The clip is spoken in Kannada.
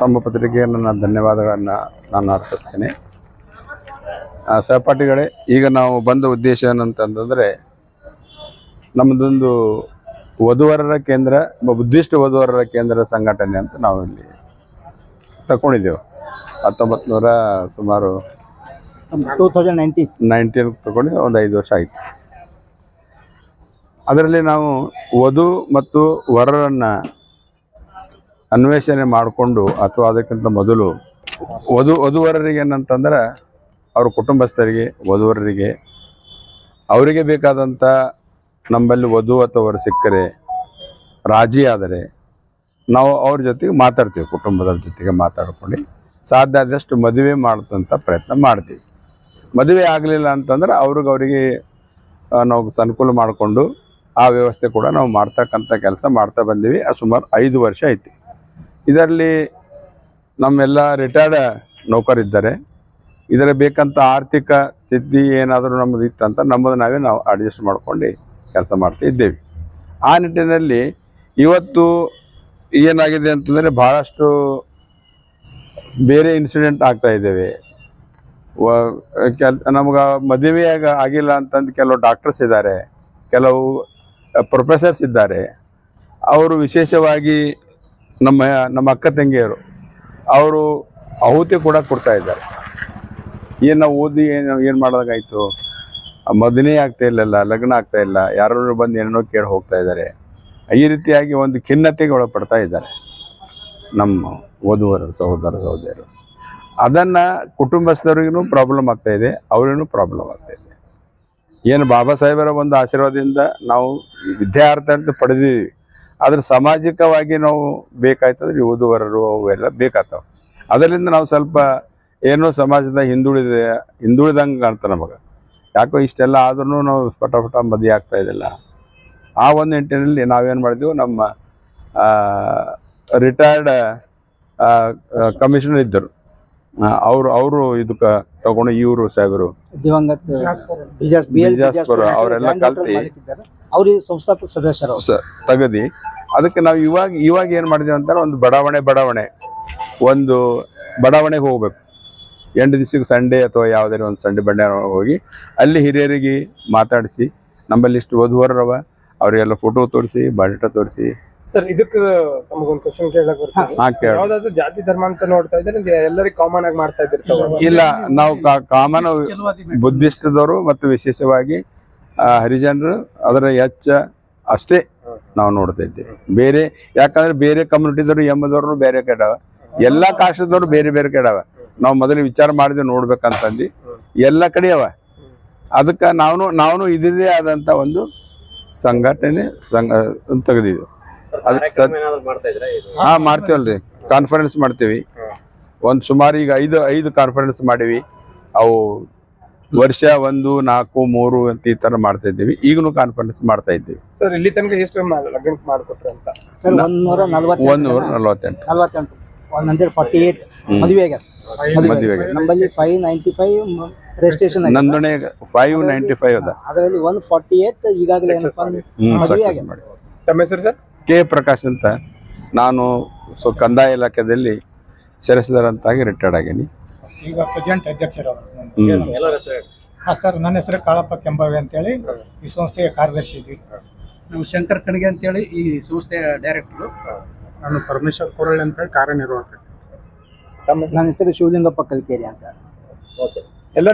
ತಮ್ಮ ಪತ್ರಿಕೆಯನ್ನು ನನ್ನ ಧನ್ಯವಾದಗಳನ್ನು ನಾನು ಅರ್ಪಿಸ್ತೇನೆ ಸಹಪಾಠಿಗಳೇ, ಈಗ ನಾವು ಬಂದ ಉದ್ದೇಶ ಏನಂತಂದರೆ, ನಮ್ಮದೊಂದು ವಧುವರರ ಕೇಂದ್ರ ಬುದ್ಧಿಸ್ಟ್ ವಧುವರರ ಕೇಂದ್ರ ಸಂಘಟನೆ ಅಂತ ನಾವು ಇಲ್ಲಿ ತಗೊಂಡಿದ್ದೇವೆ ಹತ್ತೊಂಬತ್ತು ನೂರ ಸುಮಾರು ಟೂ ತೌಸಂಡ್ ನೈನ್ಟೀನ್ ನೈನ್ಟೀನ್ ತಗೊಂಡು ಒಂದು ಐದು ವರ್ಷ ಆಯಿತು. ಅದರಲ್ಲಿ ನಾವು ವಧು ಮತ್ತು ವರರನ್ನು ಅನ್ವೇಷಣೆ ಮಾಡಿಕೊಂಡು ಅಥವಾ ಅದಕ್ಕಿಂತ ಮೊದಲು ವಧು ವಧುವರರಿಗೆ ಏನಂತಂದ್ರೆ ಅವ್ರ ಕುಟುಂಬಸ್ಥರಿಗೆ, ವಧುವರರಿಗೆ, ಅವರಿಗೆ ಬೇಕಾದಂಥ ನಮ್ಮಲ್ಲಿ ವಧು ಅಥವಾ ವರ ಸಿಕ್ಕರೆ ರಾಜಿ ಆದರೆ ನಾವು ಅವ್ರ ಜೊತೆಗೆ ಮಾತಾಡ್ತೀವಿ, ಕುಟುಂಬದವ್ರ ಜೊತೆಗೆ ಮಾತಾಡ್ಕೊಂಡು. ಸಾಧ್ಯ ಆದಷ್ಟು ಮದುವೆ ಮಾಡಿದಂಥ ಪ್ರಯತ್ನ ಮಾಡ್ತೀವಿ. ಮದುವೆ ಆಗಲಿಲ್ಲ ಅಂತಂದ್ರೆ ಅವ್ರಿಗೆ ಅವರಿಗೆ ನಾವು ಸನುಕೂಲ ಮಾಡಿಕೊಂಡು ಆ ವ್ಯವಸ್ಥೆ ಕೂಡ ನಾವು ಮಾಡ್ತಕ್ಕಂಥ ಕೆಲಸ ಮಾಡ್ತಾ ಬಂದೀವಿ. ಸುಮಾರು ಐದು ವರ್ಷ ಐತಿ. ಇದರಲ್ಲಿ ನಮ್ಮೆಲ್ಲ ರಿಟೈರ್ಡ್ ನೌಕರಿದ್ದಾರೆ. ಇದರ ಬೇಕಂತ ಆರ್ಥಿಕ ಸ್ಥಿತಿ ಏನಾದರೂ ನಮ್ಮದು ಇತ್ತಂತ ನಮ್ಮದು ನಾವೇ ನಾವು ಅಡ್ಜಸ್ಟ್ ಮಾಡ್ಕೊಂಡು ಕೆಲಸ ಮಾಡ್ತಾ ಇದ್ದೇವೆ. ಆ ನಿಟ್ಟಿನಲ್ಲಿ ಇವತ್ತು ಏನಾಗಿದೆ ಅಂತಂದರೆ ಭಾಳಷ್ಟು ಬೇರೆ ಇನ್ಸಿಡೆಂಟ್ ಆಗ್ತಾ ಇದ್ದೇವೆ. ಕೆಲ, ನಮ್ಗೆ ಮದುವೆಯಾಗ ಆಗಿಲ್ಲ ಅಂತಂದು ಕೆಲವು ಡಾಕ್ಟರ್ಸ್ ಇದ್ದಾರೆ, ಕೆಲವು ಪ್ರೊಫೆಸರ್ಸ್ ಇದ್ದಾರೆ. ಅವರು ವಿಶೇಷವಾಗಿ ನಮ್ಮ ನಮ್ಮ ಅಕ್ಕ ತಂಗಿಯರು, ಅವರು ಆಹುತಿ ಕೂಡ ಕೊಡ್ತಾ ಇದ್ದಾರೆ. ಏನು ನಾವು ಓದಿ ಏನು ಏನು ಮಾಡಿದಾಗಾಯಿತು? ಮದುವೆ ಆಗ್ತಾ ಇಲ್ಲಲ್ಲ, ಲಗ್ನ ಆಗ್ತಾ ಇಲ್ಲ ಯಾರು ಬಂದು ಏನೇನೋ ಕೇಳಿ ಹೋಗ್ತಾ ಇದ್ದಾರೆ. ಈ ರೀತಿಯಾಗಿ ಒಂದು ಖಿನ್ನತೆಗೆ ಒಳಪಡ್ತಾ ಇದ್ದಾರೆ ನಮ್ಮ ಓದುವರು ಸಹೋದರ ಸಹೋದರರು ಅದನ್ನು ಕುಟುಂಬಸ್ಥರಿಗೂ ಪ್ರಾಬ್ಲಮ್ ಆಗ್ತಾ ಇದೆ, ಅವ್ರಿಗೂ ಪ್ರಾಬ್ಲಮ್ ಆಗ್ತಾ ಇದೆ. ಏನು ಬಾಬಾ ಸಾಹೇಬರ ಒಂದು ಆಶೀರ್ವಾದದಿಂದ ನಾವು ವಿದ್ಯಾರ್ಥಿ ಅಂತ ಪಡೆದಿದ್ದೀವಿ. ಆದ್ರೆ ಸಾಮಾಜಿಕವಾಗಿ ನಾವು ಬೇಕಾಯ್ತಂದ್ರೆ ಓದುವರರು ಅವು ಅವೆಲ್ಲ ಬೇಕಾಗ್ತಾವೆ. ಅದರಿಂದ ನಾವು ಸ್ವಲ್ಪ ಏನೋ ಸಮಾಜದ ಹಿಂದುಳಿದ ಹಿಂದುಳಿದಂಗೆ ಕಾಣ್ತ ನಮಗೆ. ಯಾಕೋ ಇಷ್ಟೆಲ್ಲ ಆದ್ರೂ ನಾವು ಪಟ ಪಟ ಮದುವೆ ಆಗ್ತಾ ಇದ್ದಿಲ್ಲ. ಆ ಒಂದು ನಿಟ್ಟಿನಲ್ಲಿ ನಾವೇನು ಮಾಡಿದ್ವಿ ನಮ್ಮ ರಿಟೈರ್ಡ್ ಕಮಿಷನರ್ ಇದ್ದರು. ಅವರು ಅವರು ಇದಕ್ಕೆ ತಗೊಂಡು ಇವರು ಸಾಹೇಬರು. ಅವರೆಲ್ಲ ಕಲ್ತಿ ಮಾಲಿಕ್ ಇದ್ದಾರೆ. ಅವ್ರು ಸಂಸ್ಥಾಪಕ ಸದಸ್ಯರು. ಸ ತೆಗದಿ. ಅದಕ್ಕೆ ನಾವು ಇವಾಗ ಇವಾಗ ಏನು ಮಾಡಿದ್ವಿ ಅಂತಾರೆ ಒಂದು ಬಡಾವಣೆ ಬಡಾವಣೆ. ಒಂದು ಬಡಾವಣೆಗೆ ಹೋಗ್ಬೇಕು. ಎಂಟು ದಿವಸಕ್ಕೆ ಸಂಡೇ ಅಥವಾ ಯಾವುದೇ ಒಂದು ಸಂಡೇ ಬಂಡೆ ಹೋಗಿ ಅಲ್ಲಿ ಹಿರಿಯರಿಗೆ ಮಾತಾಡಿಸಿ ನಮ್ಮಲ್ಲಿ ಇಷ್ಟು ಓದುವರವ ಅವರಿಗೆಲ್ಲ ಫೋಟೋ ತೋರಿಸಿ ಬಯೋಡೇಟಾ ತೋರಿಸಿ. ಸರ್ ಇದಕ್ಕೆ ನಮಗೊಂದು ಕ್ವಶನ್ ಕೇಳಕ್ ಬರ್ತೀನಿ. ಹಾ ಕೇಳಿ. ಯಾವ್ದಾದ್ರು ಜಾತಿ ಧರ್ಮ ಅಂತ ನೋಡ್ತಾ ಇದ್ರೆ ಎಲ್ಲರಿಗೂ ಕಾಮನ್ ಆಗಿ ಮಾಡ್ತಾ ಇದ್ದಿರ್ತಾವ. ಇಲ್ಲ ನಾವು ಕಾಮನ್ ಬುದ್ಧಿಸ್ಟದವರು ಮತ್ತು ವಿಶೇಷವಾಗಿ ಹರಿಜನರು ಅದರ ಹೆಚ್ಚ ಅಷ್ಟೇ ನಾವು ನೋಡ್ತಾ ಇದ್ದೇವೆ. ಬೇರೆ ಯಾಕಂದ್ರೆ ಬೇರೆ ಕಮ್ಯುನಿಟಿದವರು ಎಮ್ಮದವ್ರು ಬೇರೆ ಕೆಡವ ಎಲ್ಲ ಕಾಶದವ್ರು ಬೇರೆ ಬೇರೆ ಕೆಡವ ನಾವು ಮೊದಲು ವಿಚಾರ ಮಾಡಿದ್ವಿ ನೋಡ್ಬೇಕಂತಂದು ಎಲ್ಲ ಕಡೆ ಅವ. ಅದಕ್ಕೆ ನಾವು ನಾವು ಇದೇ ಆದಂತ ಒಂದು ಸಂಘಟನೆ ಸಂಘ ಹಾ ಮಾಡ್ತೀವಲ್ರಿ. ಕಾನ್ಫರೆನ್ಸ್ ಮಾಡ್ತೀವಿ. ಒಂದು ಸುಮಾರು ಈಗ ಐದು ಐದು ಕಾನ್ಫರೆನ್ಸ್ ಮಾಡಿವಿ. ಅವು ವರ್ಷ ಒಂದು ನಾಲ್ಕು ಮೂರು ಅಂತ ಈ ತರ ಮಾಡ್ತಾ ಇದ್ದೀವಿ. ಈಗಲೂ ಕಾನ್ಫರೆನ್ಸ್ ಮಾಡ್ತಾ ಇದ್ದೀವಿ. ಸರ್ ಇಲ್ಲಿ ತನಕ ಎಷ್ಟು ಲಗ್ನಕ್ಕೆ ಲಗ್ನ ಮಾಡ್ಕೊಟ್ರಿ ಅಂತ? ಒಂದೂರ ನಲವತ್ತೆಂಟು ಒಂದು ನೂರ ನಲವತ್ತೆಂಟು. ನಲವತ್ತೆಂಟು. One hundred forty eight hmm. ಮದುವೆ ಮದುವೆಗೆ. ನಮ್ಮಲ್ಲಿ ಫೈವ್ ನೈಂಟಿ ಫೈವ್ ರಿಜಿಸ್ಟ್ರೇಷನ್ ನಂದಣೆ ಫೈವ್ ನೈಂಟಿ ಫೈವ್ ಅದ. ಅದರಲ್ಲಿ ಒನ್ ಫಾರ್ಟಿ ಏಟ್ ಈಗಾಗಲೇ ತಮ್ಮ ಹೆಸರು ಸರ್? ಕೆ ಪ್ರಕಾಶ್ ಅಂತ. ನಾನು ಸೊ ಕಂದಾಯ ಇಲಾಖೆದಲ್ಲಿ ಸೇರಿಸಿದಾರಂತಾಗಿ ರಿಟೈರ್ಡ್ ಆಗೀನಿ ಈಗ ಪ್ರೆಸಿಡೆಂಟ್ ಅಧ್ಯಕ್ಷರವರು. ಹಾ ಸರ್ ನನ್ನ ಹೆಸರು ಕಾಳಪ್ಪ ಕೆಂಬಾವಿ ಅಂತೇಳಿ ಈ ಸಂಸ್ಥೆಯ ಕಾರ್ಯದರ್ಶಿ ಇದ್ದೀವಿ. ನಾವು ಶಂಕರ್ ಕಣಿಗೆ ಅಂತೇಳಿ ಈ ಸಂಸ್ಥೆಯ ಡೈರೆಕ್ಟರು ನಾನು ಪರಮೇಶ್ವರ್ ಕೊರಳ್ಳಿ ಅಂತ ಕಾರ್ಯನಿರ್ವಾಹಕ. ನನ್ನ ಹೆಸರು ಶಿವಲಿಂಗಪ್ಪ ಕಲ್ಕೇರಿ ಅಂತ. ಎಲ್ಲ